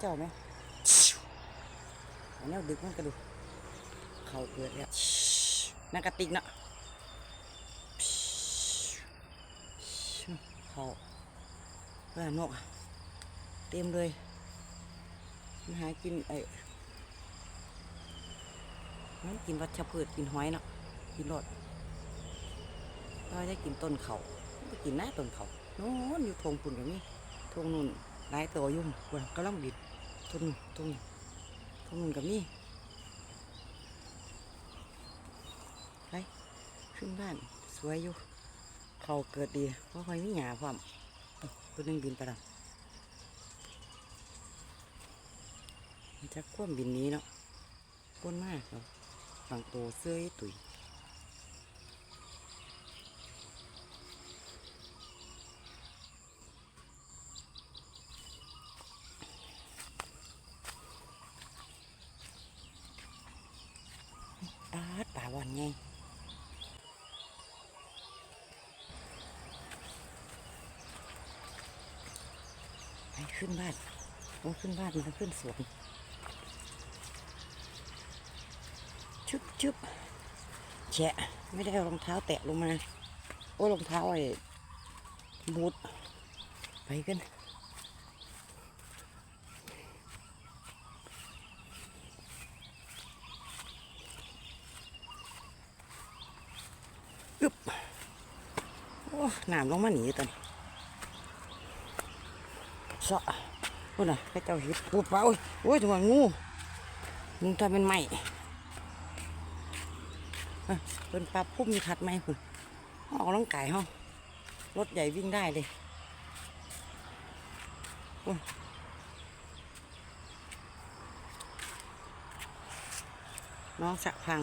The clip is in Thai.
เจ้าไหมอันนี้ดึกมันกระดูกเข่าเกิดแล้วนักติกเนาะเขาเพื่อนกเต็มเลยมันหากินไอ้มันกินวัชพืชกินหอยเนาะกินรดเรได้กินต้นเขากินหน้าต้นเขาโน่นอยู่ทงปุ่นอย่างนี้ทงนุ่น หลายตัวยุ่งบนก็ล่องดิดทงทงทงนู่นกับนี่ไปขึ้นบ้านสวยอยู่ เขาเกิดดีเพราะคอยมีหยาพร้อมตัวนึงบินไปแล้วจะคว่ำบินนี้เนาะก้นมากเนาะบางตัวเสื้อตุ๋ย ปาดป่าวันไงไปขึ้นบ้านโอ้ขึ้นบ้านมันขึ้นสวนชุบชุบแฉะไม่ได้เอารองเท้าแตะลงมา โอ้รองเท้าไอ้บูทไปกัน อึบโอ้น้ำลงมาหนีตอนนี้สะพูดน่ะให้เจ้าห็ดปูปลาโอ้ยโอ้ยจังหวะงูมึงทำเป็นไหม่เป็นปลาพุ่มมีถัดไหมคุณออกกำลังกายห้องรถใหญ่วิ่งได้เลยโอ้ยน้องสะพัง